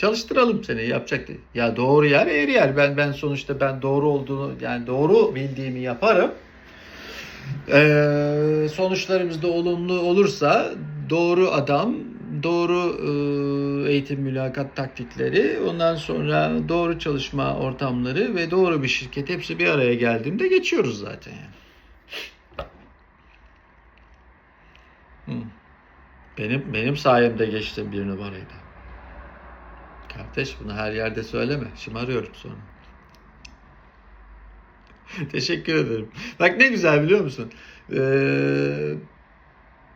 Çalıştıralım seni yapacak. Ya doğru yer eğri yer. Ben ben sonuçta ben doğru olduğunu yani doğru bildiğimi yaparım. Ee, sonuçlarımız da olumlu olursa doğru adam, doğru e, eğitim mülakat taktikleri, ondan sonra doğru çalışma ortamları ve doğru bir şirket hepsi bir araya geldiğinde geçiyoruz zaten yani. Benim benim sayemde geçtim bir numarayı da. Kardeş bunu her yerde söyleme. Şımarıyorum sonra. Teşekkür ederim. Bak ne güzel biliyor musun? Ee,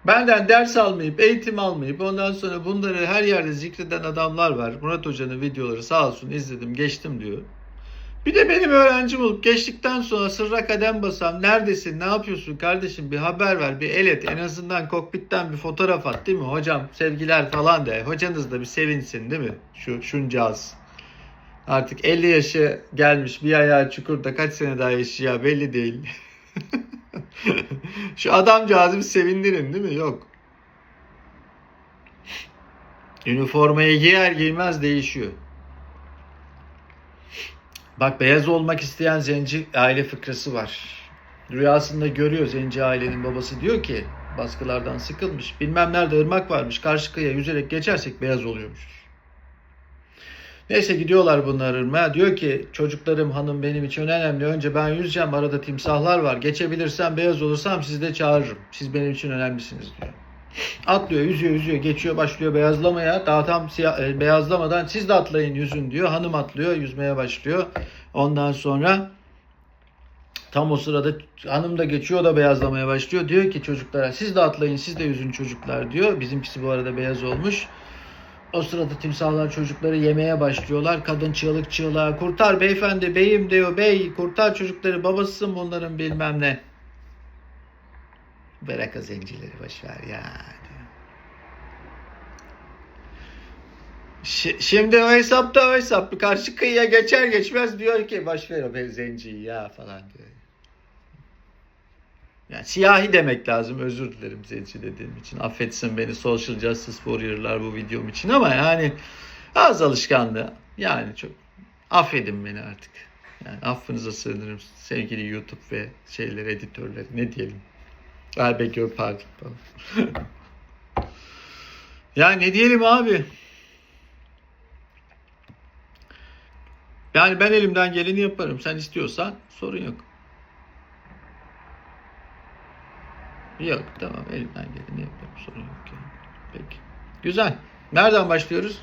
benden ders almayıp, eğitim almayıp ondan sonra bunları her yerde zikreden adamlar var. Murat Hoca'nın videoları sağ olsun izledim, geçtim diyor. Bir de benim öğrencim olup geçtikten sonra sırra kadem basam neredesin, ne yapıyorsun kardeşim bir haber ver, bir el et. En azından kokpitten bir fotoğraf at değil mi? Hocam sevgiler falan de. Hocanız da bir sevinsin değil mi? Şu şuncağız. Artık 50 yaşı gelmiş bir ayağı çukurda kaç sene daha yaşayacağı belli değil. Şu adamcağızı bir sevindirin değil mi? Yok. Üniformayı giyer giymez değişiyor. Bak beyaz olmak isteyen zenci aile fıkrası var. Rüyasında görüyor zenci ailenin babası diyor ki baskılardan sıkılmış. Bilmem nerede ırmak varmış. Karşı kıyıya yüzerek geçersek beyaz oluyormuşuz. Neyse gidiyorlar bunlar ırmağa. Diyor ki çocuklarım hanım benim için önemli. Önce ben yüzeceğim. Arada timsahlar var. Geçebilirsem beyaz olursam sizi de çağırırım. Siz benim için önemlisiniz diyor. Atlıyor, yüzüyor, yüzüyor, geçiyor, başlıyor beyazlamaya. Daha tam siyah, e, beyazlamadan siz de atlayın yüzün diyor. Hanım atlıyor, yüzmeye başlıyor. Ondan sonra tam o sırada hanım da geçiyor, o da beyazlamaya başlıyor. Diyor ki çocuklara siz de atlayın, siz de yüzün çocuklar diyor. Bizimkisi bu arada beyaz olmuş. O sırada timsahlar çocukları yemeye başlıyorlar. Kadın çığlık çığlığa kurtar beyefendi beyim diyor. Bey kurtar çocukları babasısın bunların bilmem ne. Bırak o zencileri boşver ya Şimdi o hesapta o hesap. Karşı kıyıya geçer geçmez diyor ki boşver o be- zenciyi ya falan diyor. Yani siyahi demek lazım. Özür dilerim zenci dediğim için. Affetsin beni Social Justice Warrior'lar bu videom için ama yani az alışkanlığı. Yani çok affedin beni artık. Yani affınıza sığınırım sevgili YouTube ve şeyler editörleri ne diyelim. Ay beg your pardon ya ne diyelim abi? Yani ben elimden geleni yaparım. Sen istiyorsan sorun yok. Yok tamam elimden geleni yaparım sorun yok yani. Peki. Güzel. Nereden başlıyoruz?